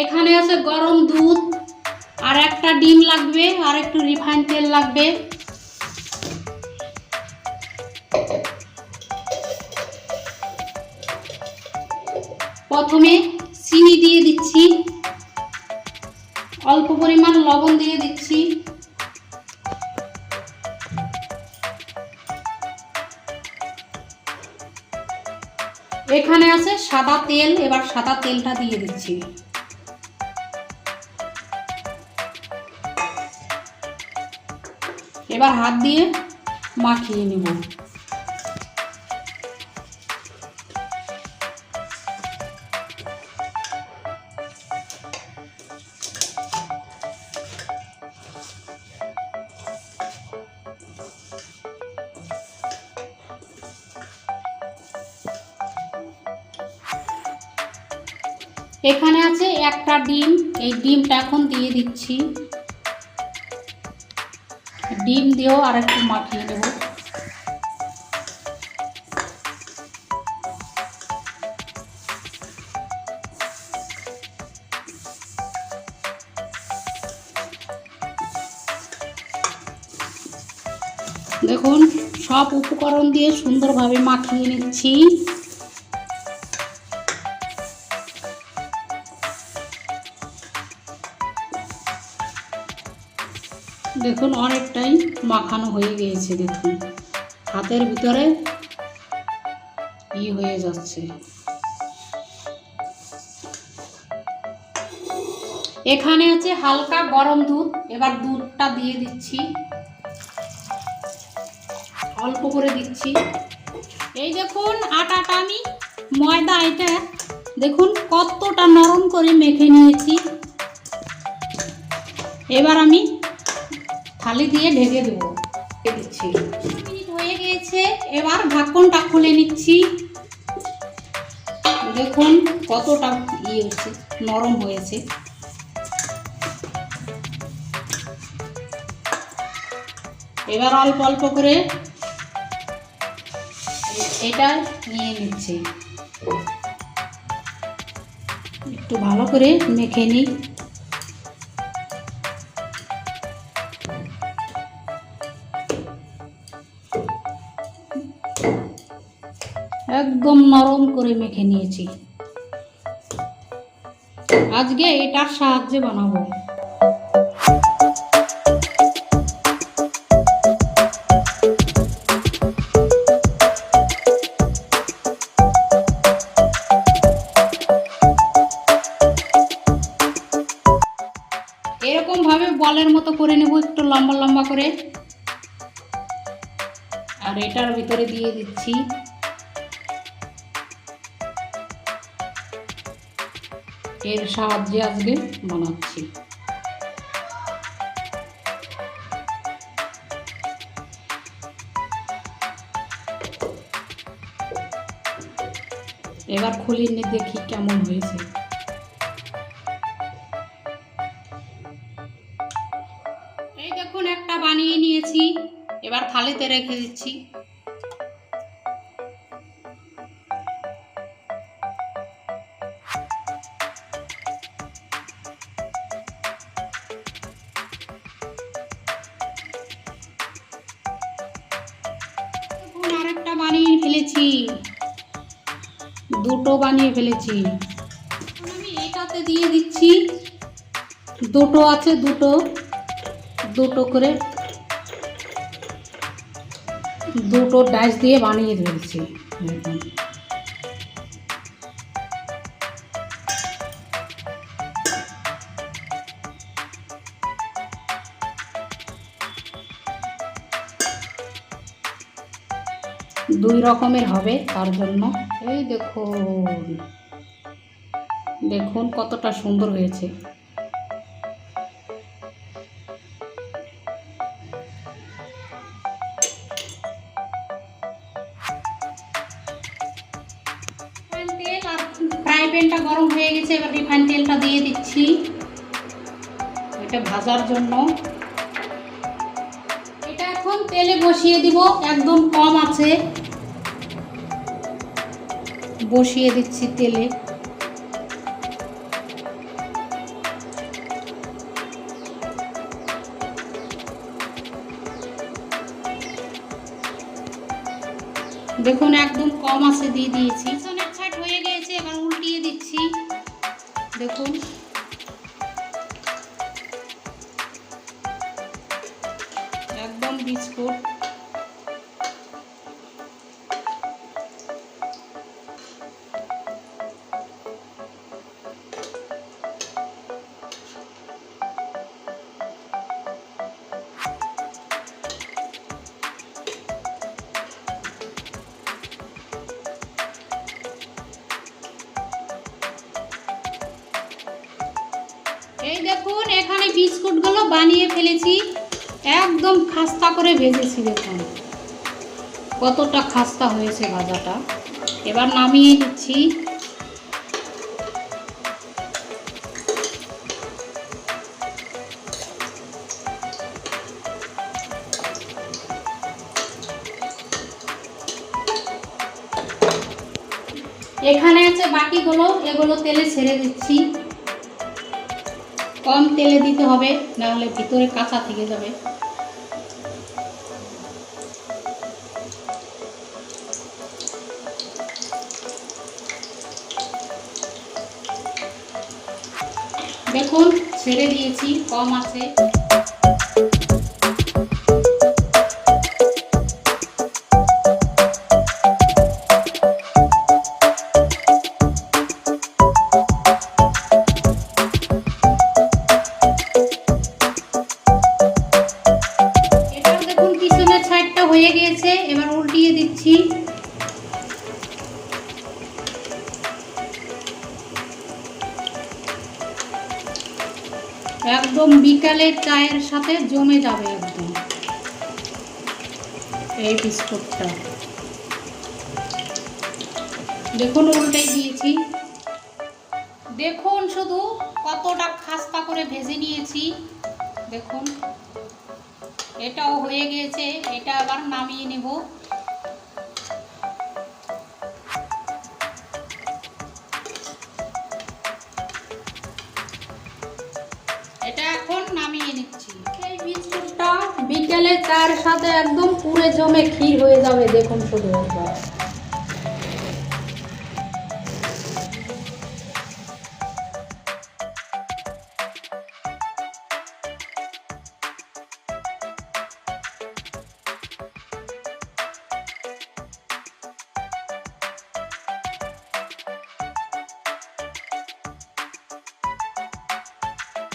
এখানে আছে গরম দুধ, আর একটা ডিম লাগবে, আর একটু রিফাইন তেল লাগবে। প্রথমে চিনি দিয়ে দিচ্ছি, অল্প পরিমাণ লবণ দিয়ে দিচ্ছি। এখানে আছে সাদা তেল, এবার সাদা তেলটা দিয়ে দিচ্ছি। এবার হাত দিয়ে মাখিয়ে নেব। এখানে আছে একটা ডিম এই ডিমটা এখন দিয়ে দিচ্ছি। ডিম দিয়েও আর একটু মাখিয়ে নেব। দেখুন সব উপকরণ দিয়ে সুন্দরভাবে মাখিয়ে নিচ্ছি। দেখুন অনেকটাই মাখানো হয়ে গিয়েছে, দেখুন। হাতের ভিতরে ই হয়ে যাচ্ছে। এখানে আছে হালকা গরম দুধ, এবার দুধটা দিয়ে দিচ্ছি। অল্প করে দিচ্ছি। এই দেখুন আটাটা আমি ময়দা এটা, দেখুন কতটা নরম করে মেখে নিয়েছি। এবার আমি থালি দিয়ে ঢেকে দেবো। দিচ্ছি। মিনিট হয়ে গিয়েছে, এবার ঢাকনটা খুলে নিচ্ছি। দেখুন কতটা ইয়ে হচ্ছে, নরম হয়েছে। এবার অল্প অল্প করে এটা নিয়ে নিচ্ছি। একটু ভালো করে মেখে নিই। একদম নরম করে মেখে নিয়েছি। আজকে এটার সাহায্যে বানাবো। এরকম ভাবে বলের মতো করে নেব, একটু লম্বা লম্বা করে। আর এটার ভিতরে দিয়ে দিচ্ছি এর সাহায্যে আজকে বানাচ্ছি। এবার খুলে নিয়ে দেখি কেমন হয়েছে। এই দেখুন, একটা বানিয়ে নিয়েছি। এবার থালিতে রেখে দিচ্ছি। ফেলেছি। দুটো বানিয়ে ফেলেছি। আমি এটাতে দিয়ে দিচ্ছি। দুটো আছে, দুটো। দুটো করে দুটো ডাইস দিয়ে বানিয়ে ফেলছি। দেখুন দুই রকমের হবে তার জন্য। এই দেখুন। দেখুন কতটা সুন্দর হয়েছে। ফ্রাই প্যানটা গরম হয়ে গেছে, এবার রিফাইন তেলটা দিয়ে দিচ্ছি। এটা ভাজার জন্য। এটা এখন তেলে বসিয়ে দিব, একদম কম আছে। বসিয়ে দিচ্ছি তেলে। দেখুন একদম কম আছে দিয়ে দিয়েছি। হয়ে গিয়েছে এবার উল্টিয়ে দিচ্ছি। দেখুন। এই দেখুন, এখানে বিস্কুটগুলো বানিয়ে ফেলেছি। একদম খাস্তা করে ভেজেছি দেখুন। কতটা খাস্তা হয়েছে ভাজাটা। এবার নামিয়ে দিচ্ছি। এখানে আছে বাকিগুলো, এগুলো তেলে ছেড়ে দিচ্ছি। কম তেলে দিতে হবে নাহলে ভিতরে কাঁচা থেকে যাবে। দেখুন ছেড়ে দিয়েছি কম আছে। একদম বিকালে চায়ের সাথে জমে যাবে একদম। এই বিস্কুটটা। দেখুন উল্টে দিয়েছি। দেখুন শুধু কতটা খাস্তা করে ভেজে নিয়েছি। দেখুন, এটাও হয়ে গিয়েছে এটা আবার নামিয়ে নেব। নামিয়ে সেই বিস্কুটটা বিকেলে তার সাথে একদম পুরে জমে ক্ষীর হয়ে যাবে, দেখুন শুধু একবার।